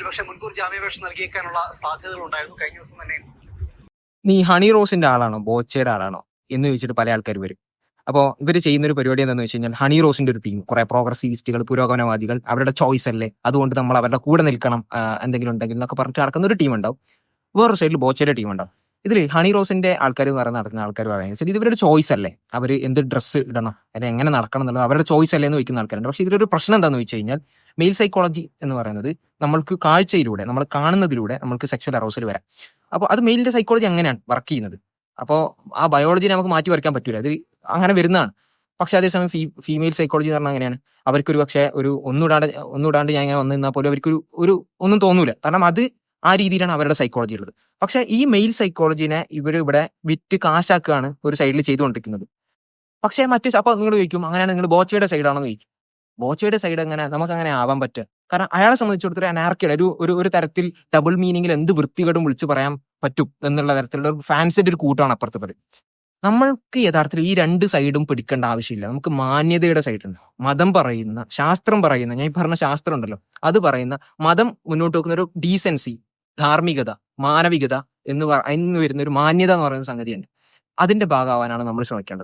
ഒരുപക്ഷെ മുൻകൂർ ജാമ്യാപേക്ഷ നൽകിയേക്കാനുള്ള സാധ്യതകൾ ഉണ്ടായിരുന്നു കഴിഞ്ഞ ദിവസം തന്നെ. നീ ഹണി റോസിന്റെ ആളാണോ? ബോച്ചയുടെ ആളാണോ? എന്ന് ചോദിച്ചിട്ട് പല ആൾക്കാർ വരും. അപ്പോൾ ഇവർ ചെയ്യുന്ന ഒരു പരിപാടി എന്താണെന്ന് വെച്ച് കഴിഞ്ഞാൽ ഹണി റോസിന്റെ ഒരു ടീം കുറെ പ്രോഗ്രസീവിസ്റ്റുകൾ പുരോഗമനവാദികൾ അവരുടെ ചോയ്സ് അല്ലേ? അതുകൊണ്ട് നമ്മൾ അവരുടെ കൂടെ നിൽക്കണം എന്തെങ്കിലും ഉണ്ടെങ്കിൽ എന്നൊക്കെ പറഞ്ഞിട്ട് നടക്കുന്ന ഒരു ടീം ഉണ്ടാവും. വേറൊരു സൈഡിൽ ബോച്ചയുടെ ടീം ഉണ്ടാവും. ഇതിൽ ഹണി റോസിന്റെ ആൾക്കാർ പറയുന്ന നടക്കുന്ന ആൾക്കാർ പറയുന്നത് ശരി ഇവരുടെ ചോയ്സ് അല്ലേ? അവർ എന്ത് ഡ്രസ്സ് ഇടണം? അല്ലെങ്കിൽ എങ്ങനെ നടക്കണം എന്നുള്ളത് അവരുടെ ചോയ്സ് അല്ലേ എന്ന് വയ്ക്കുന്ന ആൾക്കാരുണ്ട്. പക്ഷേ ഇതിലൊരു പ്രശ്നം എന്താണെന്ന് വെച്ച് കഴിഞ്ഞാൽ മെയിൽ സൈക്കോളജി എന്ന് പറയുന്നത് നമ്മൾക്ക് കാഴ്ചയിലൂടെ നമ്മൾ കാണുന്നതിലൂടെ നമ്മൾക്ക് സെക്ഷൽ അറോസൽ വരാം. അപ്പോൾ അത് മെയിലിന്റെ സൈക്കോളജി അങ്ങനെയാണ് വർക്ക് ചെയ്യുന്നത്. അപ്പോൾ ആ ബയോളജി നമുക്ക് മാറ്റി വരയ്ക്കാൻ പറ്റില്ല അത് അങ്ങനെ വരുന്നതാണ്. പക്ഷെ അതേസമയം ഫീ ഫീമെയിൽ സൈക്കോളജി എന്ന് പറഞ്ഞാൽ അങ്ങനെയാണ്. അവർക്കൊരു പക്ഷേ ഒരു ഒന്നുടാണ്ട് ഒന്നുടാണ്ട് ഞാൻ ഇങ്ങനെ വന്നു നിന്നാൽ പോലും അവർക്കൊരു ഒരു ഒന്നും തോന്നൂല. കാരണം അത് ആ രീതിയിലാണ് അവരുടെ സൈക്കോളജി ഉള്ളത്. പക്ഷെ ഈ മെയിൽ സൈക്കോളജിനെ ഇവർ ഇവിടെ വിറ്റ് കാശാക്കുകയാണ് ഒരു സൈഡിൽ ചെയ്തുകൊണ്ടിരിക്കുന്നത്. പക്ഷേ മറ്റു അപ്പോൾ നിങ്ങൾ ചോദിക്കും അങ്ങനെയാണ് നിങ്ങൾ ബോച്ചയുടെ സൈഡാണെന്ന് ചോദിക്കും. ബോച്ചയുടെ സൈഡ് എങ്ങനെ നമുക്ക് അങ്ങനെ ആവാൻ പറ്റുക? കാരണം അയാളെ സംബന്ധിച്ചിടത്തോളം അനാർക്കിയുടെ ഒരു ഒരു ഒരു തരത്തിൽ ഡബിൾ മീനിങ്ങിൽ എന്ത് വൃത്തികേടും വിളിച്ചു പറയാൻ പറ്റും എന്നുള്ള തരത്തിലുള്ള ഒരു ഫാൻസിന്റെ ഒരു കൂട്ടമാണ് അപ്പുറത്ത് പറയും. നമ്മൾക്ക് യഥാർത്ഥത്തിൽ ഈ രണ്ട് സൈഡും പിടിക്കേണ്ട ആവശ്യമില്ല. നമുക്ക് മാന്യതയുടെ സൈഡ് ഉണ്ട്. മതം പറയുന്ന ശാസ്ത്രം പറയുന്ന ഞാൻ ഈ പറഞ്ഞ ശാസ്ത്രം ഉണ്ടല്ലോ അത് പറയുന്ന മതം മുന്നോട്ട് വെക്കുന്ന ഒരു ഡീസൻസി ധാർമ്മികത മാനവികത എന്ന് പറ എന്ന് വരുന്ന ഒരു മാന്യത എന്ന് പറയുന്ന സംഗതിയുണ്ട് അതിന്റെ ഭാഗമാവാനാണ് നമ്മൾ ശ്രമിക്കേണ്ടത്.